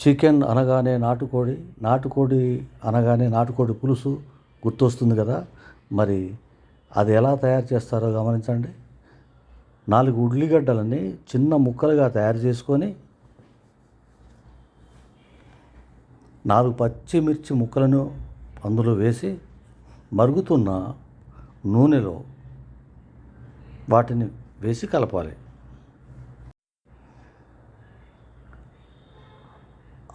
Chicken అనగానే నాటుకోడి నాటుకోడి అనగానే నాటుకోడి పులుసు గుర్తొస్తుంది కదా. మరి అది ఎలా తయారు చేస్తారో గమనించండి. నాలుగు ఉల్లిగడ్డలని చిన్న ముక్కలుగా తయారు చేసుకొని నాలుగు పచ్చిమిర్చి ముక్కలను అందులో వేసి మరుగుతున్న నూనెలో వాటిని వేసి కలపాలి.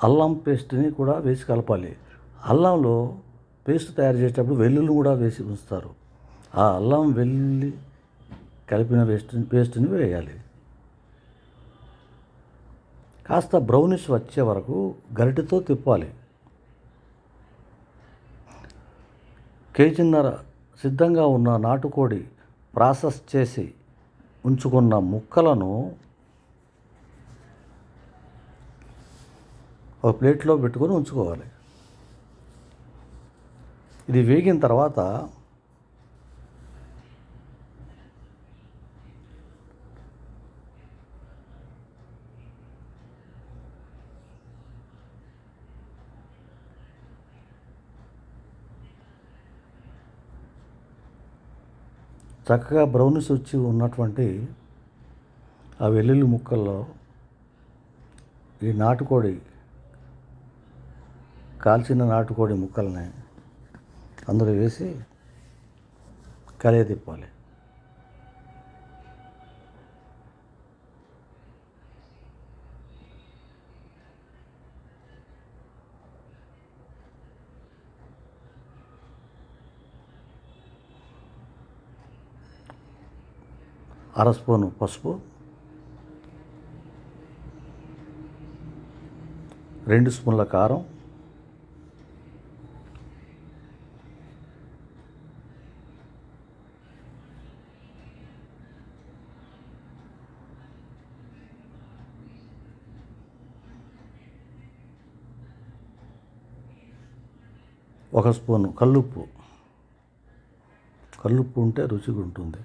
అల్లం పేస్ట్ని కూడా వేసి కలపాలి. అల్లంలో పేస్ట్ తయారు చేసేటప్పుడు వెల్లుల్లి కూడా వేసి ఉంచుతారు. ఆ అల్లం వెల్లుల్లి కలిపిన పేస్ట్ పేస్ట్ని వేయాలి. కాస్త బ్రౌనిష్ వచ్చే వరకు గరిటెతో తిప్పాలి. కేజీన్నర సిద్ధంగా ఉన్న నాటుకోడి ప్రాసెస్ చేసి ఉంచుకున్న ముక్కలను ఒక ప్లేట్లో పెట్టుకొని ఉంచుకోవాలి. ఇది వేగిన తర్వాత చక్కగా బ్రౌనిష్ వచ్చి ఉన్నటువంటి ఆ వెల్లుల్లి ముక్కల్లో ఈ నాటుకోడి కాల్చిన నాటుకోడి ముక్కల్ని అందులో వేసి కలయ తిప్పాలి అర స్పూను పసుపు రెండు స్పూన్ల కారం ఒక స్పూను కల్లుప్పు. కల్లుప్పు ఉంటే రుచిగా ఉంటుంది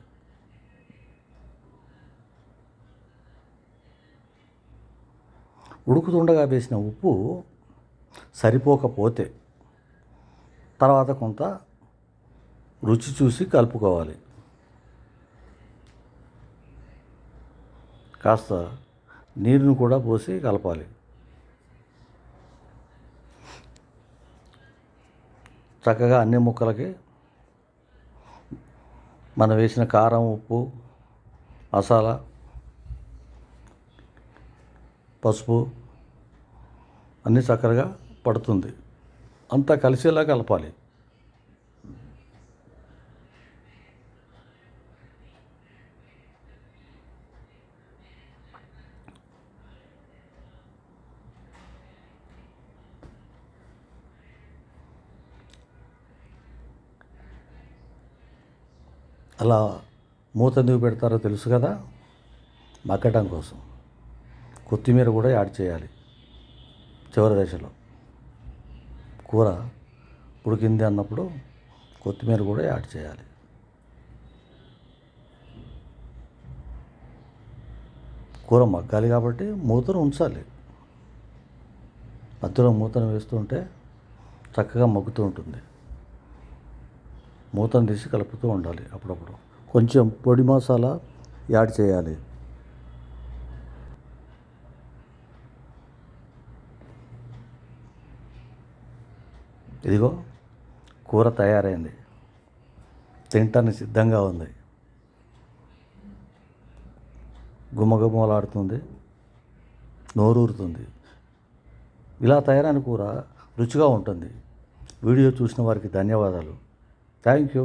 ఉడుకుతుండగా వేసిన ఉప్పు సరిపోకపోతే తర్వాత కొంత రుచి చూసి కలుపుకోవాలి. కాస్త నీరును కూడా పోసి కలపాలి. చక్కగా అన్ని ముక్కలకి మనం వేసిన కారం ఉప్పు మసాలా పసుపు అన్నీ చక్కగా పడుతుంది. అంతా కలిసేలా కలపాలి. అలా మూత ఎందుకు పెడతారో తెలుసు కదా? మగ్గటం కోసం. కొత్తిమీర కూడా యాడ్ చేయాలి. చివరి దశలో. కూర ఉడికింది అన్నప్పుడు కొత్తిమీర కూడా యాడ్ చేయాలి. కూర మగ్గాలి కాబట్టి మూతను ఉంచాలి. మధ్యలో మూతను వేస్తుంటే చక్కగా మగ్గుతూ ఉంటుంది. మూతను తీసి కలుపుతూ ఉండాలి అప్పుడప్పుడు. కొంచెం పొడి మసాలా యాడ్ చేయాలి. ఇదిగో కూర తయారైంది. తింటానికి సిద్ధంగా ఉంది. గుమగుమలాడుతుంది. నోరూరుతుంది. ఇలా తయారైన కూర రుచిగా ఉంటుంది. వీడియో చూసిన వారికి ధన్యవాదాలు. தேங்க்யூ